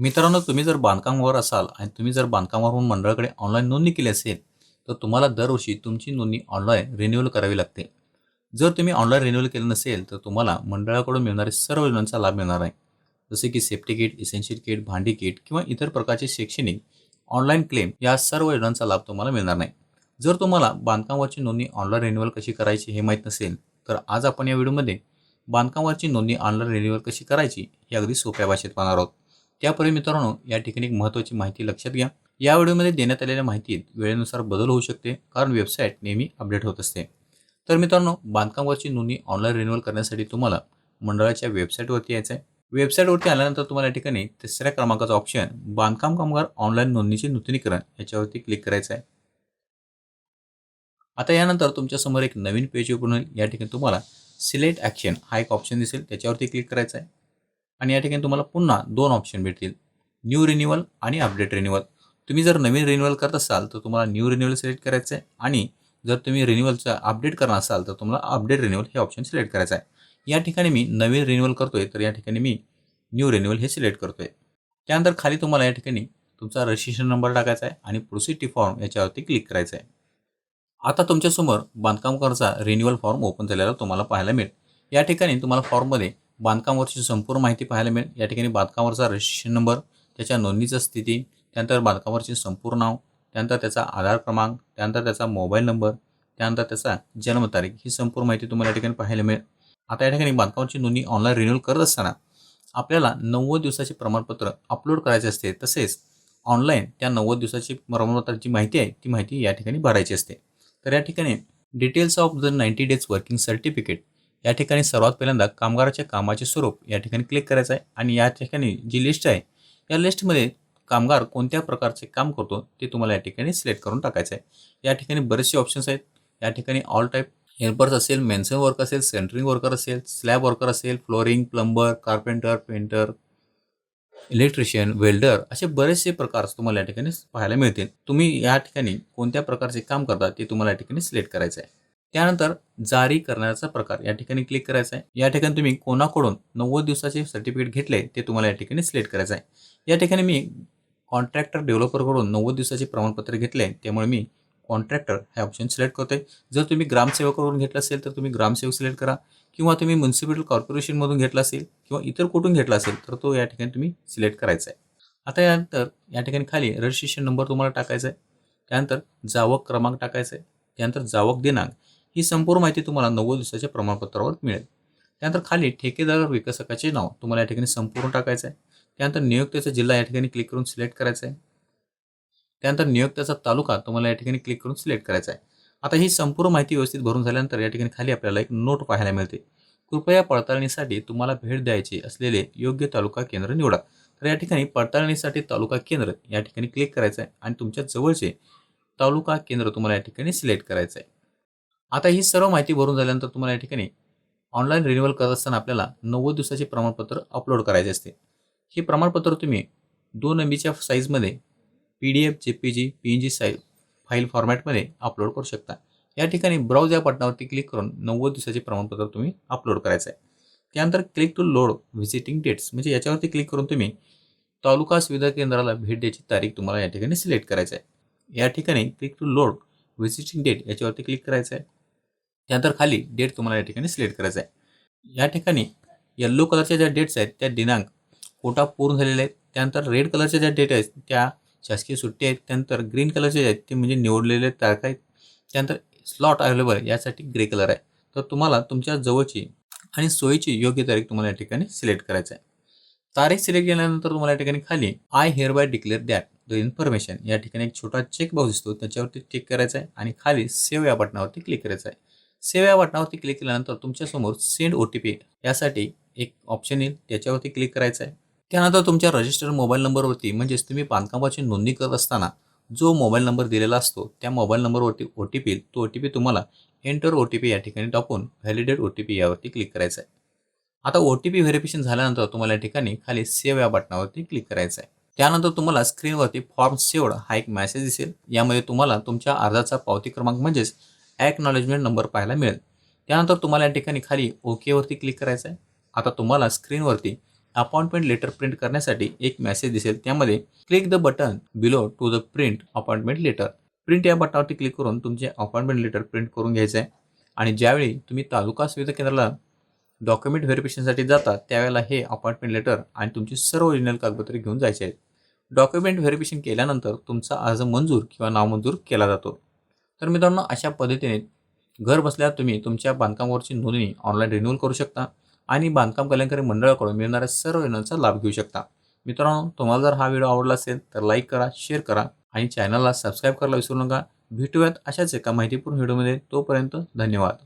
मित्रांनो तुम्ही जर बांधकामावर असाल आणि तुम्ही जर बांधकामावरून मंडळाकडे ऑनलाईन नोंदणी केली असेल तर तुम्हाला दरवर्षी तुमची नोंदणी ऑनलाईन रिन्युअल करावी लागते. जर तुम्ही ऑनलाईन रिन्युअल केलं नसेल तर तुम्हाला मंडळाकडून मिळणारे सर्व योजनांचा लाभ मिळणार आहे. जसे की सेफ्टी किट इसेन्शियल किट भांडी किट किंवा इतर प्रकारचे शैक्षणिक ऑनलाईन क्लेम या सर्व योजनांचा लाभ तुम्हाला मिळणार नाही. जर तुम्हाला बांधकामावरची नोंदणी ऑनलाईन रिन्युअल कशी करायची हे माहीत नसेल तर आज आपण या व्हिडिओमध्ये बांधकामावरची नोंदणी ऑनलाईन रिन्युअल कशी करायची हे अगदी सोप्या भाषेत पाहणार आहोत. त्यापूर्वी मित्रांनो या ठिकाणी एक महत्त्वाची माहिती लक्षात घ्या. या व्हिडिओमध्ये देण्यात आलेल्या माहितीत वेळेनुसार बदल होऊ शकते कारण वेबसाईट नेहमी अपडेट होत असते. तर मित्रांनो बांधकामावरची नोंदणी ऑनलाईन रिन्युअल करण्यासाठी तुम्हाला मंडळाच्या वेबसाईटवरती यायचं आहे वेबसाईटवरती आल्यानंतर तुम्हाला या ठिकाणी तिसऱ्या क्रमांकाचा ऑप्शन बांधकाम कामगार ऑनलाईन नोंदणीचे नूतनीकरण याच्यावरती क्लिक करायचं आहे आता यानंतर तुमच्यासमोर एक नवीन पेज ओपन होईल. या ठिकाणी तुम्हाला सिलेक्ट ॲक्शन हा एक ऑप्शन दिसेल त्याच्यावरती क्लिक करायचा आहे आणि या ठिकाणी तुम्हाला पुन्हा दोन ऑप्शन भेटतील. न्यू रिन्युअल आणि अपडेट रिन्युअल तुम्ही जर नवीन रिन्युअल करत असाल तर तुम्हाला न्यू रिन्युअल सिलेक्ट करायचं आहे आणि जर तुम्ही रिन्युअलचा अपडेट करणार असाल तर तुम्हाला अपडेट रिन्युअल हे ऑप्शन सिलेक्ट करायचं आहे. या ठिकाणी मी नवीन रिन्युअल करतोय तर या ठिकाणी मी न्यू रिन्युअल हे सिलेक्ट करतोय. त्यानंतर खाली तुम्हाला या ठिकाणी तुमचा रजिस्ट्रेशन नंबर टाकायचा आहे आणि प्रोसिटी फॉर्म याच्यावरती क्लिक करायचं आहे. आता तुमच्यासमोर बांधकामकारचा रिन्युअल फॉर्म ओपन झालेला तुम्हाला पाहायला मिळेल. या ठिकाणी तुम्हाला फॉर्ममध्ये बांधकामावरची संपूर्ण माहिती पाहायला मिळेल. या ठिकाणी बांधकामावरचा रजिस्ट्रेशन नंबर त्याच्या नोंदणीचं स्थिती त्यानंतर बांधकामावरचे संपूर्ण नाव त्यानंतर त्याचा आधार क्रमांक त्यानंतर त्याचा मोबाईल नंबर त्यानंतर त्याचा जन्मतारीख ही संपूर्ण माहिती तुम्हाला या ठिकाणी पाहायला मिळेल. आता या ठिकाणी बांधकामाची नोंदणी ऑनलाईन रिन्यूअल करत असताना आपल्याला नव्वद दिवसाचे प्रमाणपत्र अपलोड करायचे असते. तसेच ऑनलाईन त्या नव्वद दिवसाची प्रमाणपत्राची माहिती आहे ती माहिती या ठिकाणी भरायची असते. तर या ठिकाणी details of the ninety days working certificate या ठिकाणी सर्वात पहिल्यांदा कामगाराच्या कामाचे स्वरूप या ठिकाणी क्लिक करायचं आहे आणि या ठिकाणी जी लिस्ट आहे या लिस्टमध्ये कामगार कोणत्या प्रकारचे काम करतो ते तुम्हाला या ठिकाणी सिलेक्ट करून टाकायचं आहे. या ठिकाणी बरेचसे ऑप्शन्स आहेत. या ठिकाणी ऑल टाईप हेल्पर्स असेल मेन्सन वर्क असेल सेंटरिंग वर्कर असेल स्लॅब वर्कर असेल flooring plumber carpenter painter electrician welder असे बरेचसे प्रकार तुम्हाला या ठिकाणी पाहायला मिळतील. तुम्ही या ठिकाणी कोणत्या प्रकारचे काम करता ते तुम्हाला या ठिकाणी सिलेक्ट करायचं आहे. त्यानंतर जारी करण्याचा प्रकार या ठिकाणी क्लिक करायचा आहे. या ठिकाणी तुम्ही कोणाकडून नव्वद दिवसाचे सर्टिफिकेट घेतले ते तुम्हाला या ठिकाणी सिलेक्ट करायचं आहे. या ठिकाणी मी कॉन्ट्रॅक्टर डेव्हलपरकडून नव्वद दिवसाचे प्रमाणपत्र घेतले त्यामुळे मी कॉन्ट्रॅक्टर हे ऑप्शन सिलेक्ट करतोय. जर तुम्ही ग्रामसेवकाकडून घेतलं असेल तर तुम्ही ग्रामसेवक सिलेक्ट करा. किंवा तुम्ही म्युन्सिपल कॉर्पोरेशनमधून घेतला असेल किंवा इतर कुठून घेतला असेल तर तो या ठिकाणी तुम्ही सिलेक्ट करायचा आहे. आता यानंतर या ठिकाणी खाली रजिस्ट्रेशन नंबर तुम्हाला टाकायचा आहे. त्यानंतर जावक क्रमांक टाकायचा आहे. त्यानंतर जावक दिनांक. ही संपूर्ण माहिती तुम्हाला नव्वद दिवसाच्या प्रमाणपत्रावर मिळेल. त्यानंतर खाली ठेकेदार विकसकाचे नाव तुम्हाला या ठिकाणी संपूर्ण टाकायचं आहे. त्यानंतर नियुक्तीचा जिल्हा या ठिकाणी क्लिक करून सिलेक्ट करायचा आहे. त्यानंतर नियुक्त्याचा तालुका तुम्हाला या ठिकाणी क्लिक करून सिलेक्ट करायचा आहे. आता ही संपूर्ण माहिती व्यवस्थित भरून झाल्यानंतर या ठिकाणी खाली आपल्याला एक नोट पाहायला मिळते. कृपया पडताळणीसाठी तुम्हाला भेट द्यायची असलेले योग्य तालुका केंद्र निवडा. तर या ठिकाणी पडताळणीसाठी तालुका केंद्र या ठिकाणी क्लिक करायचं आहे आणि तुमच्या जवळचे तालुका केंद्र तुम्हाला या ठिकाणी सिलेक्ट करायचं आहे. आता ही सर्व माहिती भरून झाल्यानंतर तुम्हाला या ठिकाणी ऑनलाईन रिन्युअल करत असताना आपल्याला नव्वद दिवसाचे प्रमाणपत्र अपलोड करायचे असते. हे प्रमाणपत्र तुम्ही दोन एम बीच्या साईजमध्ये P D F J P G P N G size file फॉर्मॅटमध्ये अपलोड करू शकता. या ठिकाणी ब्राउज या बटनावरती क्लिक करून नव्वद दिवसाचे प्रमाणपत्र तुम्ही अपलोड करायचं आहे. त्यानंतर click to load visiting dates म्हणजे याच्यावरती क्लिक करून तुम्ही तालुका सुविधा केंद्राला भेट द्यायची तारीख तुम्हाला या ठिकाणी सिलेक्ट करायचं आहे. या ठिकाणी click to load visiting date याच्यावरती क्लिक करायचं आहे. त्यानंतर खाली डेट तुम्हाला या ठिकाणी सिलेक्ट करायचं आहे या ठिकाणी येल्लो कलरच्या ज्या डेट्स आहेत त्या दिनांक कोटा पूर्ण झालेल्या आहेत. त्यानंतर रेड कलरच्या ज्या डेट आहेत त्या शासकीय सुट्टी आहेत. त्यानंतर ग्रीन कलरचे आहेत ते म्हणजे निवडलेले तारखा आहेत. त्यानंतर स्लॉट अवेलेबल यासाठी ग्रे कलर आहे. तर तुम्हाला तुमच्या जवळची आणि सोयीची योग्य तारीख तुम्हाला या ठिकाणी सिलेक्ट करायचं आहे तारीख सिलेक्ट केल्यानंतर तुम्हाला या ठिकाणी खाली I hereby declare that the information या ठिकाणी एक छोटा चेक बॉक्स दिसतो. त्याच्यावरती टिक करायचा आहे आणि खाली सेव्ह या बटनावरती क्लिक करायचं आहे सेव्ह या बटनावरती क्लिक केल्यानंतर तुमच्यासमोर सेंड ओ टी पी यासाठी एक ऑप्शन येईल. त्याच्यावरती क्लिक करायचं आहे. त्यानंतर तुमच्या रजिस्टर्ड मोबाईल नंबरवरती म्हणजेच तुम्ही बांधकामाची नोंदणी करत असताना जो मोबाईल नंबर दिलेला असतो त्या मोबाईल नंबरवरती ओ टी पी तो ओ टी पी तुम्हाला एंटर ओ टी पी या ठिकाणी टाकून व्हॅलिडेट ओ टी पी यावरती क्लिक करायचं आहे. आता ओ टी पी व्हेरिफिकेशन झाल्यानंतर तुम्हाला या ठिकाणी खाली सेव्ह या बटनावरती क्लिक करायचं आहे. त्यानंतर तुम्हाला स्क्रीनवरती फॉर्म सेव्ड हा एक मॅसेज दिसेल. यामध्ये तुम्हाला तुमच्या अर्जाचा पावती क्रमांक म्हणजेच ॲक्नॉलेजमेंट नंबर पाहायला मिळेल. त्यानंतर तुम्हाला या ठिकाणी खाली ओकेवरती क्लिक करायचं आहे. आता तुम्हाला स्क्रीनवरती अपॉइंटमेंट लेटर प्रिंट करण्यासाठी एक मेसेज दिसेल. त्यामध्ये click the button below to the print appointment letter print या बटनावरती क्लिक करून तुमचे अपॉइंटमेंट लेटर प्रिंट करून घ्यायचं आहे. आणि ज्यावेळी तुम्ही तालुका सुविधा केंद्राला डॉक्युमेंट व्हेरिफिकेशनसाठी जाता त्यावेळेला हे अपॉइंटमेंट लेटर आणि तुमची सर्व ओरिजिनल कागदपत्रे घेऊन जायचे आहेत. डॉक्युमेंट व्हेरिफिकेशन केल्यानंतर तुमचा अर्ज मंजूर किंवा नामंजूर केला जातो. तर मित्रांनो अशा पद्धतीने घर बसल्या तुम्ही तुमच्या बांधकामावरची नोंदणी ऑनलाईन रिन्यूअल करू शकता आणि बांधकाम कल्याणकारी मंडळाकडून मिळणाऱ्या सर्व योजनांचा लाभ घेऊ शकता. मित्रांनो तुम्हाला जर हा व्हिडिओ आवडला असेल तर लाईक करा शेअर करा आणि चॅनलला सबस्क्राईब करायला विसरू नका. भेटूयात अशाच एका माहितीपूर्ण व्हिडिओमध्ये. तोपर्यंत धन्यवाद.